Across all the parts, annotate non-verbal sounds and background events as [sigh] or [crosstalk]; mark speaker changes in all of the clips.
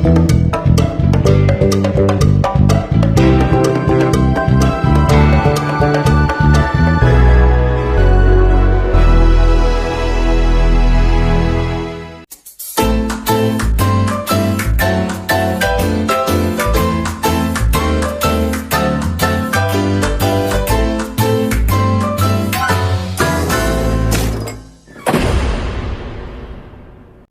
Speaker 1: Thank you.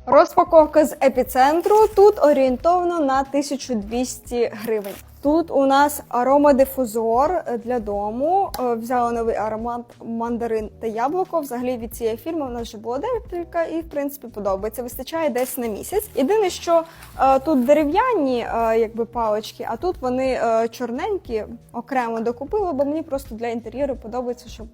Speaker 1: Розпаковка з епіцентру тут орієнтовно на 1200 гривень. Тут у нас аромадифузор для дому. Е, Взяла новий аромат мандарин та яблуко. Взагалі від цієї фірми в нас вже було декілька і в принципі подобається. Вистачає десь на місяць. Єдине, що е, тут дерев'яні е, якби палички, а тут вони чорненькі, окремо докупила, бо мені просто для інтер'єру подобається, щоб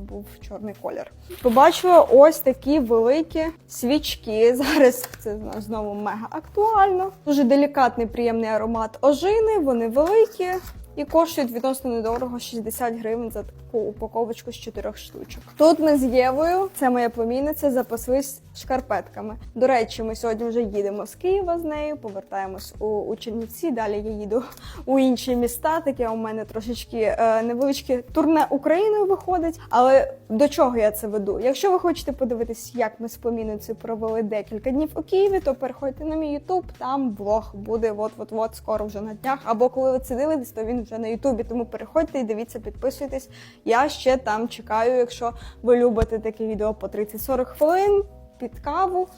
Speaker 1: був чорний колір. Побачила ось такі великі свічки. [laughs] Зараз це знову мега актуально. Дуже делікатний, приємний аромат ожини. Вони великі і коштують відносно недорого 60 гривень за таку упаковочку з чотирьох штучок. Тут ми з Євою, це моя племінниця, запаслись шкарпетками. До речі, ми сьогодні вже їдемо з Києва з нею, повертаємось у, у Чернівці. Далі я їду у інші міста. Таке у мене трошечки е, невеличке турне Україною виходить. Але до чого я це веду? Якщо ви хочете подивитись, як ми з племінницею провели декілька днів у Києві, то переходьте на мій Ютуб. Там влог буде от-от-от скоро вже на днях. Або коли ви це дивитесь, то він вже на Ютубі. Тому переходьте і дивіться, підписуйтесь. Я ще там чекаю, якщо ви любите таке відео по 30-40 хвилин під каву.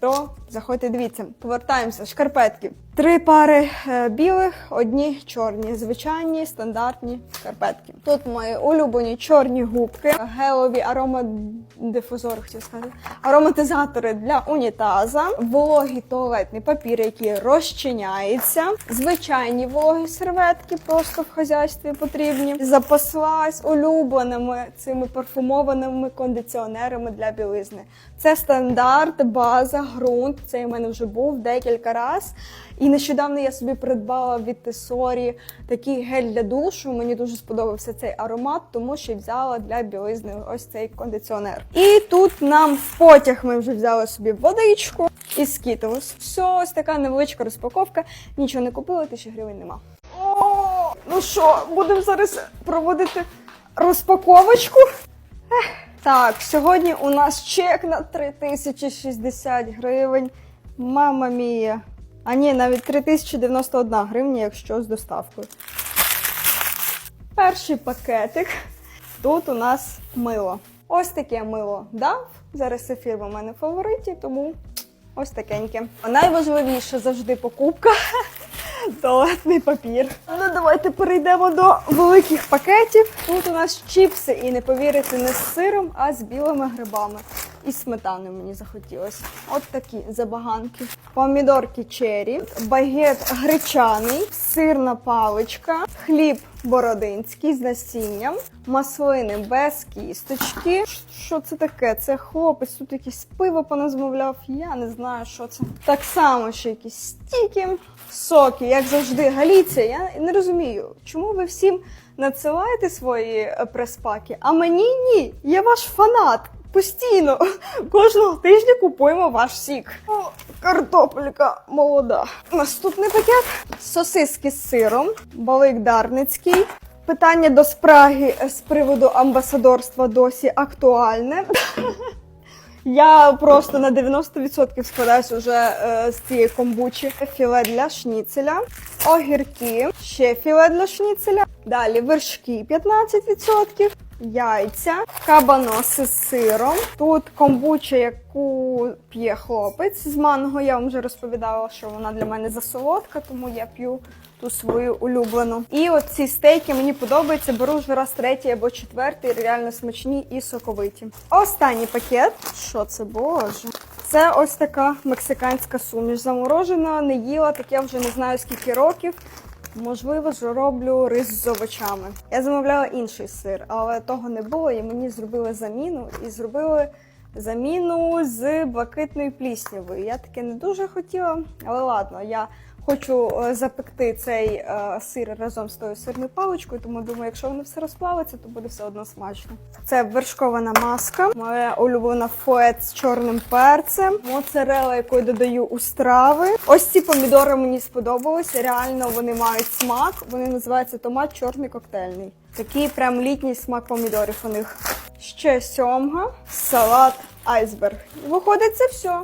Speaker 1: То заходьте, дивіться, повертаємося. Шкарпетки. Три пари е, білих, одні чорні, звичайні стандартні шкарпетки. Тут мої улюблені чорні губки, гелові аромадифузори, хотів сказати, ароматизатори для унітаза, вологий туалетний папір, який розчиняється, звичайні вологі серветки, просто в хазяйстві потрібні. Запаслась улюбленими цими парфумованими кондиціонерами для білизни. Це стандарт, база, ґрунт. Цей у мене вже був декілька разів. І нещодавно я собі придбала від Тесорі такий гель для душу. Мені дуже сподобався цей аромат, тому що взяла для білизни ось цей кондиціонер. І тут нам в потяг ми вже взяли собі водичку і скітилось. Все, ось така невеличка розпаковка. Нічого не купила, тисячі гривень нема. О, ну що, будемо зараз проводити розпаковочку. Ех. Так, сьогодні у нас чек на 3060 гривень. Мама мія. А ні, навіть 3091 гривня, якщо з доставкою. Перший пакетик. Тут у нас мило. Ось таке мило дав. Зараз це фірма в мене в фавориті, тому ось такеньке. А найважливіше завжди покупка. [laughs] Туалетний папір. Ну давайте перейдемо до великих пакетів. Тут у нас чіпси, і не повірите, не з сиром, а з білими грибами. І сметаною мені захотілося. От такі забаганки. Помідорки чері, багет гречаний, сирна паличка, хліб бородинський з насінням, маслини без кісточки. Що це таке? Це хлопець, тут якесь пиво поназмовляв. Я не знаю, що це. Так само ще якісь стіки, соки, як завжди, Галіція. Я не розумію, чому ви всім надсилаєте свої е, прес-паки, а мені ні. Я ваш фанат. Постійно кожного тижня купуємо ваш сік. О, картопелька молода. Наступний пакет сосиски з сиром, балик дарницький. Питання до спраги з приводу амбасадорства досі актуальне. [laughs] Я просто на 90% складаюсь уже е, з цієї комбучі. Філе для шніцеля, огірки, ще філе для шніцеля. Далі вершки 15%, яйця, кабаноси з сиром. Тут комбуча, яку п'є хлопець з манго. Я вам вже розповідала, що вона для мене засолодка, тому я п'ю ту свою улюблену. І от ці стейки мені подобаються. Беру вже раз третій або четвертий, реально смачні і соковиті. Останній пакет. Що це боже? Це ось така мексиканська суміш. Заморожена, не їла, так я вже не знаю скільки років. Можливо, ж роблю рис з овочами. Я замовляла інший сир, але того не було, і мені зробили заміну і зробили заміну з блакитною пліснявою. Я таке не дуже хотіла, але ладно, я Хочу е, запекти цей е, сир разом з тою сирною паличкою, тому думаю, якщо воно все розплавиться, то буде все одно смачно. Це вершкована маска, моя улюблена фует з чорним перцем, моцарела, яку додаю у страви. Ось ці помідори мені сподобалися. Реально вони мають смак. Вони називаються томат чорний коктейльний. Такий прям літній смак помідорів у них. Ще сьомга, салат айсберг. Виходить, це все.